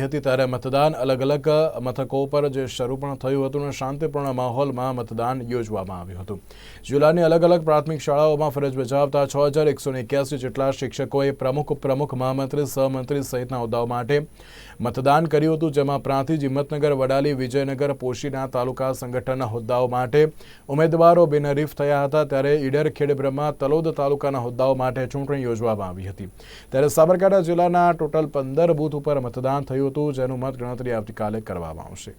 હતી ત્યારે મતદાન અલગ અલગ મથકો પર જે શરૂ પણ થયું હતું અને શાંતિપૂર્ણ માહોલમાં મતદાન યોજવામાં આવ્યું હતું. જિલ્લાની અલગ અલગ પ્રાથમિક શાળાઓમાં ફરજ બજાવતા છ હજાર એકસો એક્યાસી જેટલા શિક્ષકોએ પ્રમુખ પ્રમુખ મહામંત્રી, સહમંત્રી સહિતના હોદ્દાઓ માટે મતદાન કર્યું હતું, જેમાં પ્રાંતિજ હિંમતનગર વડાલી, વિજયનગર, પોશીના તાલુકા સંગઠનના હોદ્દાઓ માટે ઉમેદવારો બિનહરીફ થયા હતા. ત્યારે ઈડર, ખેડબ્રહ્મા, તલોદ તાલુકાના હોદ્દાઓ માટે ચૂંટણી યોજવામાં આવી હતી. ત્યારે સાબરકાંઠા જિલ્લાના ટોટલ પંદર બૂથ ઉપર મતદાન થયું હતું, જેનું મત ગણતરી આવતીકાલે કરવામાં આવશે.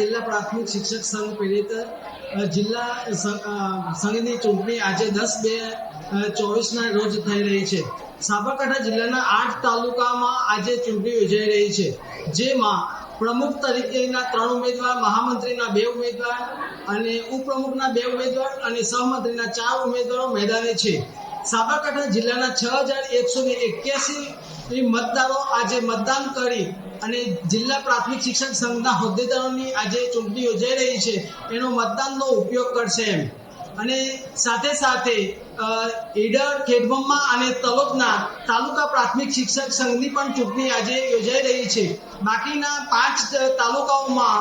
જિલ્લા પ્રાથમિક શિક્ષક સંઘ પ્રેરિત જિલ્લા સંઘની ચૂંટણી આજે દસ બે ચોવીસના રોજ થઈ રહી છે. સાબરકાંઠા જિલ્લાના આઠ તાલુકામાં આજે ચૂંટણી યોજાઈ રહી છે, જેમાં પ્રમુખ તરીકેના ત્રણ ઉમેદવાર, મહામંત્રીના બે ઉમેદવાર અને ઉપપ્રમુખના બે ઉમેદવાર અને સહમંત્રીના ચાર ઉમેદવારો મેદાને છે. સાબરકાંઠા જિલ્લાના છ હજાર એકસો ને એક્યાસી મતદારો આજે મતદાન કરી અને જિલ્લા પ્રાથમિક શિક્ષણ સંઘના હોદ્દેદારોની આજે ચૂંટણી યોજાઈ રહી છે. એનો મતદાનનો ઉપયોગ કરશે એમ. અને સાથે સાથે ઈડર ખેડબ્રહ્મા અને તલોદના તાલુકા પ્રાથમિક શિક્ષક સંઘની પણ ચૂંટણી આજે યોજાઈ રહી છે. બાકીના પાંચ તાલુકાઓમાં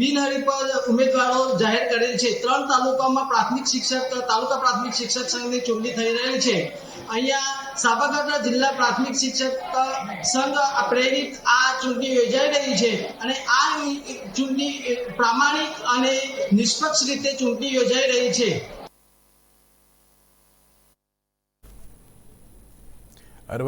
બિનહરીફ ઉમેદવારો જાહેર કરેલ છે. ત્રણ તાલુકામાં પ્રાથમિક શિક્ષક, તાલુકા પ્રાથમિક શિક્ષક સંઘની ચૂંટણી થઈ રહેલ છે. અહીંયા સાબરકાંઠા જિલ્લા પ્રાથમિક શિક્ષક સંઘ પ્રેરિત આ ચૂંટણી યોજાઈ રહી છે અને આ પ્રામાણિક અને નિષ્પક્ષ રીતે ચૂંટણી યોજાઈ રહી છે.